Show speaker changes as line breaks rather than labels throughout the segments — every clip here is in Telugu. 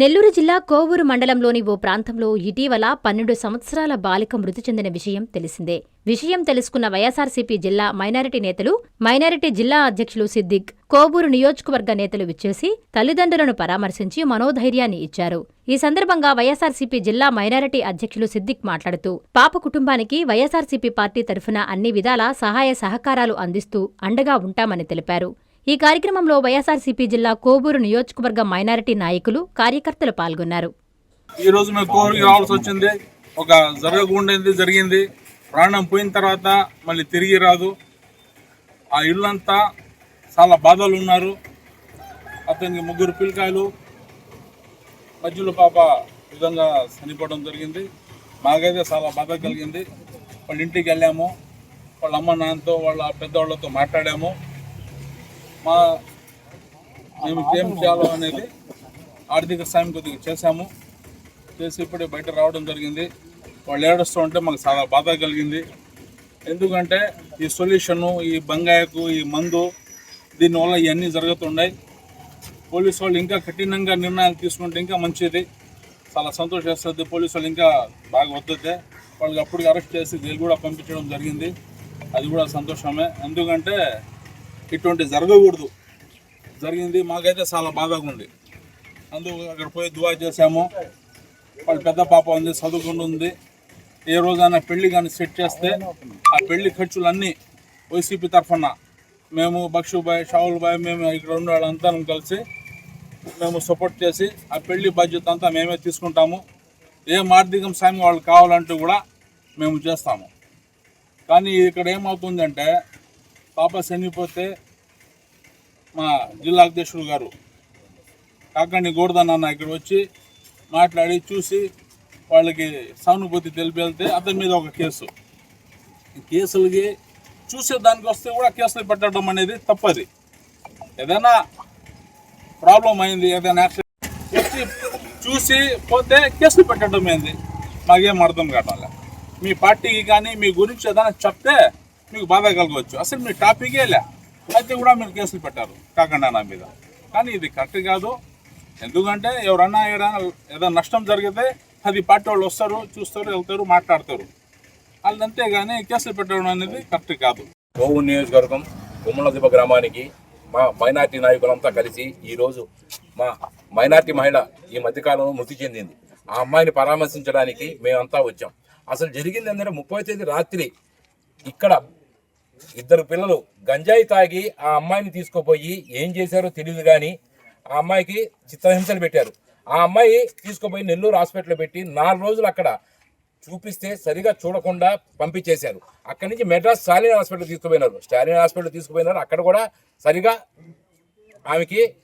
నెల్లూరు జిల్లా కోవూరు మండలంలోని ఓ ప్రాంతంలో ఇటీవల పన్నెండు సంవత్సరాల బాలిక మృతి చెందిన విషయం తెలిసిందే. విషయం తెలుసుకున్న వైఎస్ఆర్సీపీ జిల్లా మైనారిటీ నేతలు మైనారిటీ జిల్లా అధ్యక్షులు సిద్దిక్ కోవూరు నియోజకవర్గ నేతలు విచ్చేసి తల్లిదండ్రులను పరామర్శించి మనోధైర్యాన్ని ఇచ్చారు. ఈ సందర్భంగా వైఎస్ఆర్సీపీ జిల్లా మైనారిటీ అధ్యక్షులు సిద్దిక్ మాట్లాడుతూ పాప కుటుంబానికి వైఎస్ఆర్సీపీ పార్టీ తరఫున అన్ని విధాల సహాయ సహకారాలు అందిస్తూ అండగా ఉంటామని తెలిపారు. ఈ కార్యక్రమంలో వైఎస్ఆర్సీపీ జిల్లా కోబూరు నియోజకవర్గ మైనారిటీ నాయకులు కార్యకర్తలు పాల్గొన్నారు.
ఈ రోజు మేము కోరికి రావాల్సి వచ్చింది. ఒక జరగకుండేది జరిగింది. ప్రాణం పోయిన తర్వాత మళ్ళీ తిరిగి రాదు. ఆ ఇల్లంతా చాలా బాధలు ఉన్నారు. అతనికి ముగ్గురు పిల్లకాయలు. మధ్యలో పాప విధంగా చనిపోవడం జరిగింది. మాకైతే చాలా బాధ కలిగింది. వాళ్ళ ఇంటికి వెళ్ళాము. వాళ్ళ అమ్మ నాన్నతో వాళ్ళ పెద్దవాళ్ళతో మాట్లాడాము. మా మేము ఏం చేయాలో అనేది ఆర్థిక సాయం కొద్దిగా చేశాము. చేసి ఇప్పుడే బయట రావడం జరిగింది. వాళ్ళు ఏడుస్తూ ఉంటే మాకు చాలా బాధ కలిగింది. ఎందుకంటే ఈ సొల్యూషను ఈ బంగాయకు ఈ మందు దీనివల్ల ఇవన్నీ జరుగుతున్నాయి. పోలీసు వాళ్ళు ఇంకా కఠినంగా నిర్ణయాలు తీసుకుంటే ఇంకా మంచిది. చాలా సంతోషిస్తుంది. పోలీసు వాళ్ళు ఇంకా బాగా వద్దుతే వాళ్ళకి అప్పుడు అరెస్ట్ చేసి జైలు కూడా పంపించడం జరిగింది. అది కూడా సంతోషమే. ఎందుకంటే ఇటువంటి జరగకూడదు. జరిగింది మాకైతే చాలా బాధగా ఉంది. అందుకు అక్కడ పోయి దువా చేసాము వాళ్ళ పెద్ద పాప ఉంది చదువుకుంటూ ఉంది. ఏ రోజైనా పెళ్ళి కానీ సెట్ చేస్తే ఆ పెళ్ళి ఖర్చులన్నీ వైసీపీ తరఫున మేము బక్షుబాయ్ షావుల్ బాయ్ మేము ఇక్కడ ఉన్న వాళ్ళంతా కలిసి మేము సపోర్ట్ చేసి ఆ పెళ్ళి బాధ్యత అంతా మేమే తీసుకుంటాము. ఏం ఆర్థికం సాయం వాళ్ళు కావాలంటూ కూడా మేము చేస్తాము. కానీ ఇక్కడ ఏమవుతుందంటే పాప చనిపోతే మా జిల్లా అధ్యక్షుడు గారు కాకండి గోడదనాన్న ఇక్కడ వచ్చి మాట్లాడి చూసి వాళ్ళకి సానుభూతి తెలిపి వెళ్తే అతని మీద ఒక కేసు. ఈ కేసులకి చూసే దానికి వస్తే కూడా కేసులు పెట్టడం అనేది తప్పది. ఏదైనా ప్రాబ్లం అయింది ఏదైనా యాక్సిడెంట్ వచ్చి చూసి పోతే కేసులు పెట్టడం ఏంది? మాకేం అర్థం కావట్లే. మీ పార్టీకి కానీ మీ గురించి ఏదైనా చెప్తే మీకు బాధ కలగవచ్చు. అసలు మీ టాపికే లే. అయితే కూడా మీరు కేసులు పెట్టారు కాకుండా నా మీద. కానీ ఇది కరెక్ట్ కాదు. ఎందుకంటే ఎవరన్నా ఏదైనా ఏదైనా నష్టం జరిగితే అది పార్టీ వాళ్ళు వస్తారు చూస్తారు వెళ్తారు మాట్లాడతారు. వాళ్ళు అంతేగాని కేసులు పెట్టడం అనేది కరెక్ట్ కాదు.
గోవు నియోజకవర్గం గుమ్మలదిబ్బ గ్రామానికి మా మైనార్టీ నాయకులంతా కలిసి ఈరోజు మా మైనార్టీ మహిళ ఈ మధ్యకాలంలో మృతి చెందింది. ఆ అమ్మాయిని పరామర్శించడానికి మేమంతా వచ్చాం. అసలు జరిగింది ఏంటంటే ముప్పై తేదీ రాత్రి ఇక్కడ ఇద్దరు పిల్లలు గంజాయి తాగి ఆ అమ్మాయిని తీసుకుపోయి ఏం చేశారో తెలియదు కానీ ఆ అమ్మాయికి చిత్రహింసలు పెట్టారు. ఆ అమ్మాయి తీసుకుపోయి నెల్లూరు హాస్పిటల్లో పెట్టి నాలుగు రోజులు అక్కడ చూపిస్తే సరిగా చూడకుండా పంపించేశారు. అక్కడి నుంచి మెడ్రాస్ స్టాలిన్ హాస్పిటల్ తీసుకుపోయినారు. స్టాలిన్ హాస్పిటల్ తీసుకుపోయినారు. అక్కడ కూడా సరిగా ఆమెకి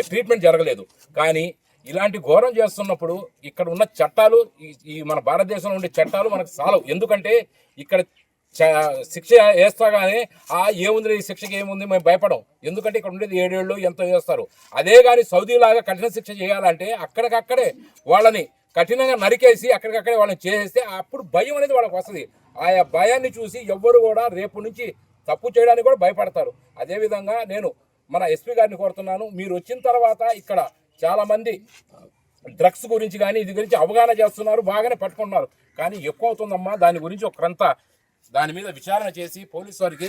ట్రీట్మెంట్ జరగలేదు. కానీ ఇలాంటి ఘోరం చేస్తున్నప్పుడు ఇక్కడ ఉన్న చట్టాలు ఈ- ఈ మన భారతదేశంలో ఉండే చట్టాలు మనకు సాలవు. ఎందుకంటే ఇక్కడ చ- శిక్ష వేస్తాగానే ఆ ఏముంది ఈ శిక్షకి ఏముంది మేము భయపడం ఎందుకంటే ఇక్కడ ఉండేది ఏడేళ్ళు ఎంతో చేస్తారు. అదే కానీ సౌదీలాగా కఠిన శిక్ష చేయాలంటే అక్కడికక్కడే వాళ్ళని కఠినంగా నరికేసి అక్కడికక్కడే వాళ్ళని చేసేస్తే అప్పుడు భయం అనేది వాళ్ళకి వస్తుంది. ఆయా భయాన్ని చూసి ఎవ్వరు కూడా రేపు నుంచి తప్పు చేయడానికి కూడా భయపడతారు. అదేవిధంగా నేను మన ఎస్పీ గారిని కోరుతున్నాను. మీరు వచ్చిన తర్వాత ఇక్కడ చాలామంది డ్రగ్స్ గురించి కానీ ఇది గురించి అవగాహన చేస్తున్నారు బాగానే పట్టుకుంటున్నారు. కానీ ఎక్కువ అవుతుందమ్మా దాని గురించి ఒకరంతా దాని మీద విచారణ చేసి పోలీసు వారికి